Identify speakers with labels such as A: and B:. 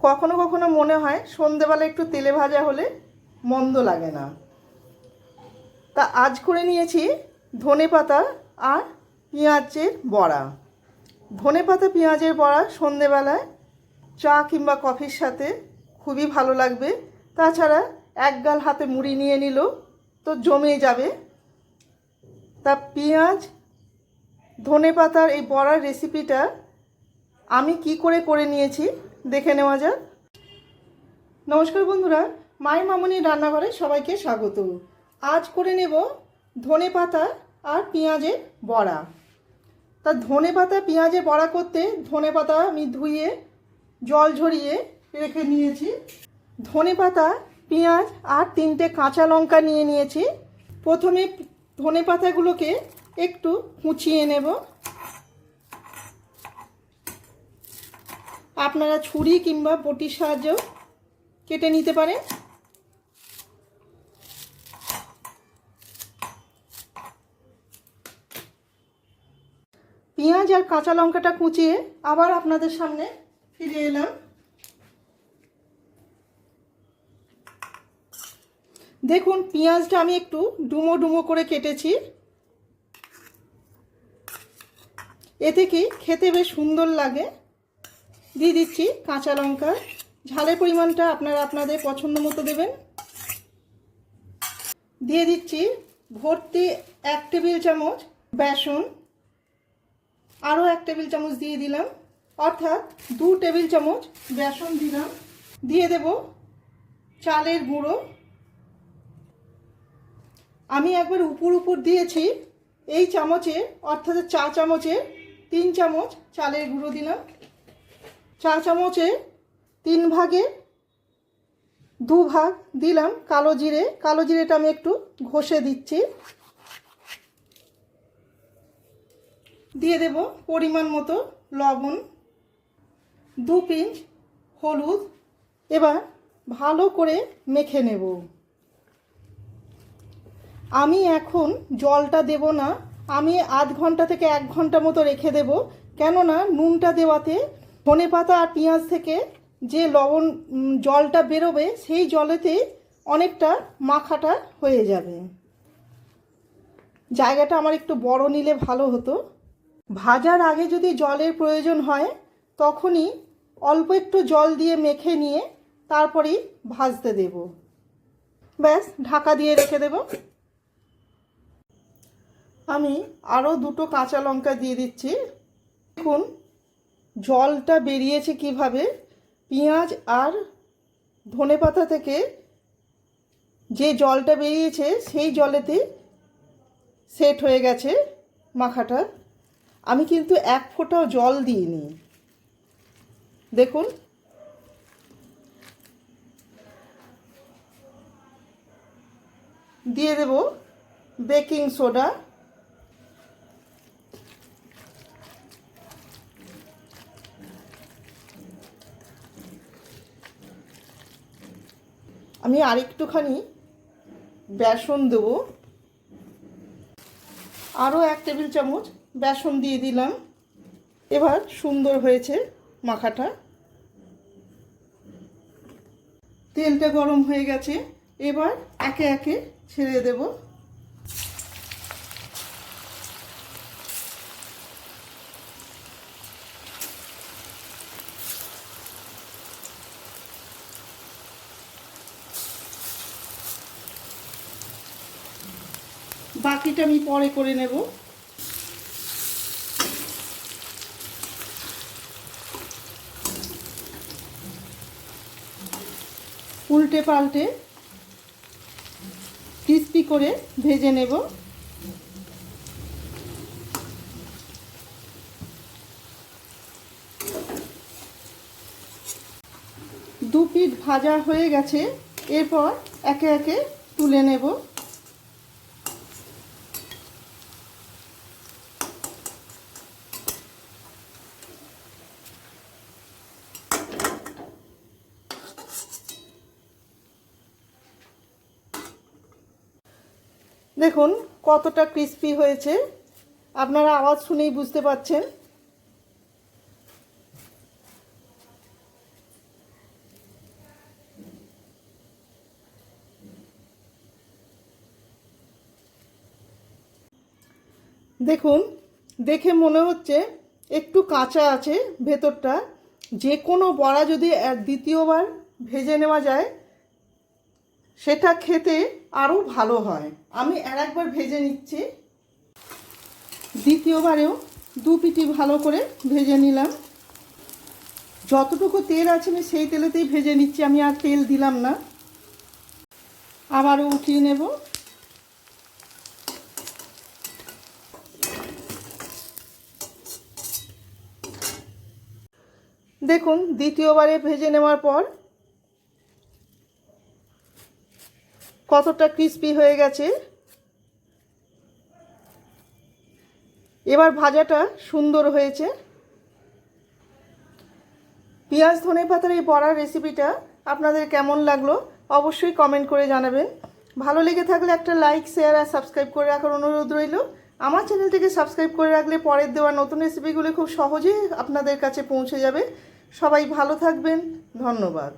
A: কখনো কখনো মনে হয় সন্ধেবেলা একটু তেলে ভাজা হলে মন্দ লাগে না। তা আজ করে নিয়েছি ধনে পাতা আর পেঁয়াজের বড়া। ধনে পাতা, পেঁয়াজের বড়া সন্ধেবেলায় চা কিংবা কফির সাথে খুবই ভালো লাগবে। তাছাড়া এক গাল হাতে মুড়ি নিয়ে নিল তো জমে যাবে। তা পেঁয়াজ, ধনে পাতার এই বড়ার রেসিপিটা আমি কি করে করে নিয়েছি দেখে নেওয়া যাক। নমস্কার বন্ধুরা, মাই মামনির রান্নাঘরে সবাইকে স্বাগত। আজ করে নেব ধনে পাতা আর পেঁয়াজের বড়া। তা ধনে পাতা, পেঁয়াজের বড়া করতে ধনে পাতা আমি ধুয়ে, জল ঝরিয়ে রেখে নিয়েছি। ধনে পাতা, পেঁয়াজ আর তিনটে কাঁচা লঙ্কা নিয়ে নিয়েছি। প্রথমে ধনে পাতাগুলোকে একটু কুচিয়ে নেব। আপনারা ছুরি কিংবা বটির সাহায্যেও কেটে নিতে পারেন। পেঁয়াজ আর কাঁচা লঙ্কাটা কুচিয়ে আবার আপনাদের সামনে ফিরে এলাম। দেখুন, পেঁয়াজটা আমি একটু ডুমো ডুমো করে কেটেছি। এতে কি খেতে বেশ সুন্দর লাগে। দিয়ে দিচ্ছি কাঁচা লঙ্কা। ঝালের পরিমাণটা আপনারা আপনাদের পছন্দ মতো দেবেন। দিয়ে দিচ্ছি ভর্তি এক টেবিল চামচ বেসন। আরও এক টেবিল চামচ দিয়ে দিলাম। অর্থাৎ দু টেবিল চামচ বেসন দিলাম। দিয়ে দেব চালের গুঁড়ো। আমি একবার উপর উপর দিয়েছি। এই চামচে, অর্থাৎ চা চামচে তিন চামচ চালের গুঁড়ো দিলাম। চা চামচে তিন ভাগে, দু ভাগ দিলাম কালো জিরে। কালো জিরেটা আমি একটু ঘষে দিচ্ছি। দিয়ে দেব পরিমাণ মতো লবণ, দু পিঞ্চ হলুদ। এবার ভালো করে মেখে নেব। আমি এখন জলটা দেব না, আমি আধ ঘণ্টা থেকে এক ঘণ্টা মতো রেখে দেব। কেননা নুনটা দেওয়াতে ধনে পাতা আর পেঁয়াজ থেকে যে লবণ জলটা বেরোবে, সেই জলেতে অনেকটা মাখাটা হয়ে যাবে। জায়গাটা আমার একটু বড় নিলে ভালো হতো। ভাজার আগে যদি জলের প্রয়োজন হয়, তখনই অল্প একটু জল দিয়ে মেখে নিয়ে তারপরেই ভাজতে দেব। ব্যাস, ঢাকা দিয়ে রেখে দেব। আমি আরও দুটো কাঁচা লঙ্কা দিয়ে দিচ্ছি। দেখুন জলটা বেরিয়েছে কীভাবে? পেঁয়াজ আর ধনেপাতা থেকে যে জলটা বেরিয়েছে, সেই জলেতে সেট হয়ে গেছে মাখাটা। আমি কিন্তু এক ফোঁটাও জল দিইনি। দেখুন। দিয়ে দেব বেকিং সোডা। আমি আরেকটুখানি বেসন দেব। আরও এক টেবিল চামচ বেসন দিয়ে দিলাম। এবার সুন্দর হয়েছে মাখাটা। তেলটা গরম হয়ে গেছে। এবার একে একে ছেড়ে দেব। বাকিটা আমি পরে করে নেব। উল্টে পাল্টে ক্রিস্পি করে ভেজে নেব। দু পিঠ ভাজা হয়ে গেছে, এরপর একে একে তুলে নেব। দেখুন, কতটা ক্রিস্পি হয়েছে। আপনারা আওয়াজ শুনেই বুঝতে পাচ্ছেন দেখুন, দেখে মনে হচ্ছে একটু কাঁচা আছে ভেতরটা। যে কোনো বড়া যদি দ্বিতীয়বার ভেজে নেওয়া যায় সেটা খেতে আরও ভালো হয়। আমি আর একবার ভেজে নিচ্ছি। দ্বিতীয়বারেও দু পিটি ভালো করে ভেজে নিলাম। যতটুকু তেল আছে আমি সেই তেলেতেই ভেজে নিচ্ছি। আমি আর তেল দিলাম না। আবারও উঠিয়ে নেব। দেখুন, দ্বিতীয়বারে ভেজে নেওয়ার পর কতটা ক্রিস্পি হয়ে গেছে? এবার ভাজাটা সুন্দর হয়েছে। পেঁয়াজ, ধনে পাতার এই বড়ার রেসিপিটা আপনাদের কেমন লাগল অবশ্যই কমেন্ট করে জানাবেন। ভালো লেগে থাকলে একটা লাইক শেয়ার আর সাবস্ক্রাইব করে রাখার অনুরোধ রইল। আমার চ্যানেলটিকে সাবস্ক্রাইব করে রাখলে পরের দেওয়া নতুন রেসিপিগুলো খুব সহজেই আপনাদের কাছে পৌঁছে যাবে। সবাই ভালো থাকবেন। ধন্যবাদ।